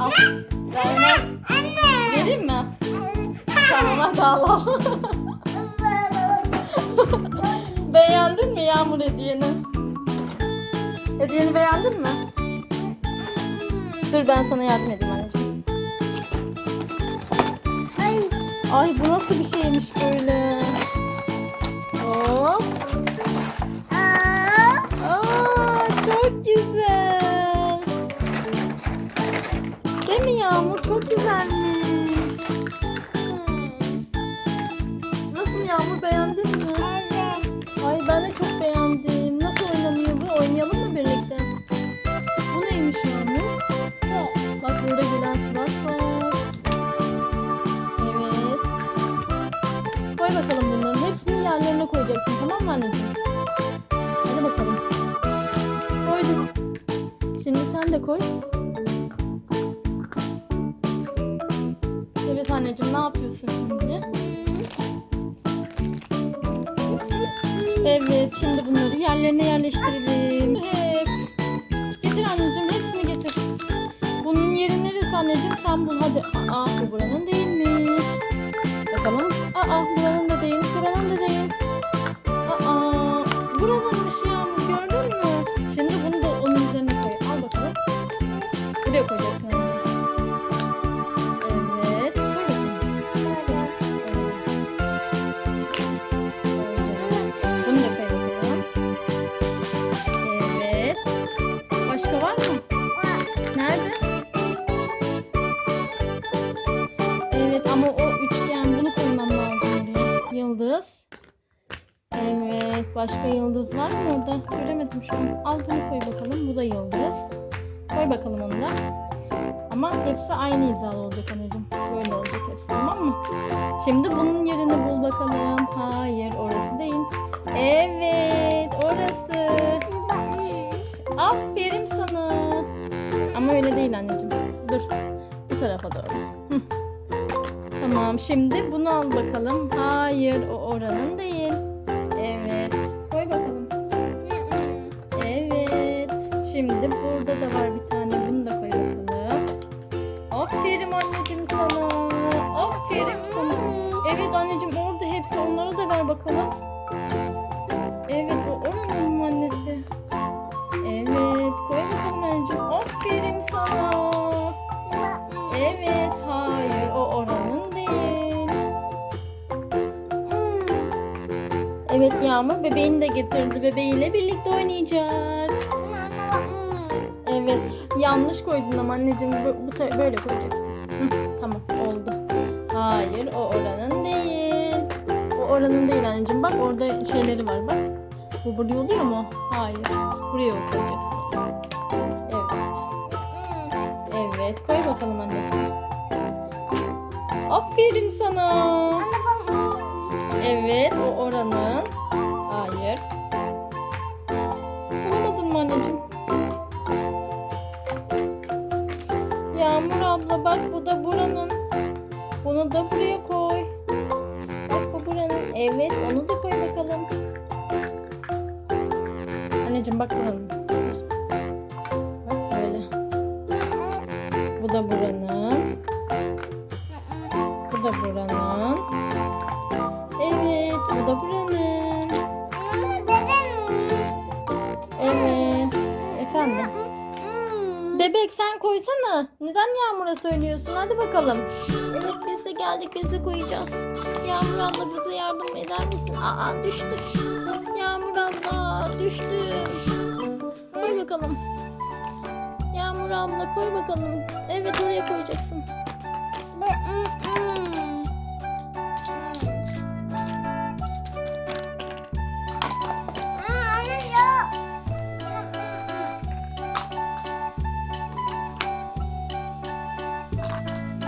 Al. Verme. Anne. Vereyim mi? Tamam hadi al al. Beğendin mi Yağmur hediyeni? Hediyeni beğendin mi? Dur ben sana yardım edeyim anneciğim. Ay. Ay bu nasıl bir şeymiş böyle? Hop. Bakalım bunların. Hepsini yerlerine koyacaksın tamam mı anneciğim? Hadi bakalım. Koydum. Şimdi sen de koy. Evet anneciğim ne yapıyorsun şimdi? Evet şimdi bunları yerlerine yerleştirelim. Hep. Getir anneciğim hepsini getir. Bunun yeri neresi anneciğim sen bul hadi. Aa bu buranın değilmiş. Bakalım. Başka yıldız var mı orada? Göremedim şu an. Al bunu koy bakalım. Bu da yıldız. Koy bakalım onu da. Ama hepsi aynı hizalı olacak anneciğim. Böyle olacak hepsi tamam mı? Şimdi bunun yerini bul bakalım. Hayır orası değil. Evet orası. Aferin sana. Ama öyle değil anneciğim. Dur. Bu tarafa doğru. Hı. Tamam şimdi bunu al bakalım. Hayır o oranın değil. Şimdi burada da var bir tane. Bunu da koy bakalım. Aferin anneciğim sana. Aferin sana. Evet anneciğim orada hepsi. Onları da ver bakalım. Evet o oranın mı annesi? Evet koy bakalım anneciğim. Aferin sana. Evet hayır o oranın değil. Evet Yağmur bebeğini de getirdi. Bebeğiyle birlikte oynayacak. Evet yanlış koydun ama anneciğim bu, bu böyle koyacaksın. Hı, tamam oldu. Hayır o oranın değil. O oranın değil anneciğim. Bak orada şeyleri var bak. Bu buraya oluyor mu? Hayır. Buraya koyacaksın. Evet. Evet koy bakalım annesi. Aferin sana. Evet o oranın. Hayır. Bunu da buraya koy. Bak bu buranın. Evet onu da koy bakalım. Anneciğim bak buranın. Bak böyle. Bu da buranın. Bu da buranın. Evet bu da buranın. Evet. Efendim. Bebek sen koysana. Neden Yağmur'a söylüyorsun? Hadi bakalım. Evet biz de geldik biz de koyacağız. Yağmur abla bize yardım eder misin? Aa düştü. Yağmur abla düştü. Koy bakalım. Yağmur abla koy bakalım. Evet oraya koyacaksın.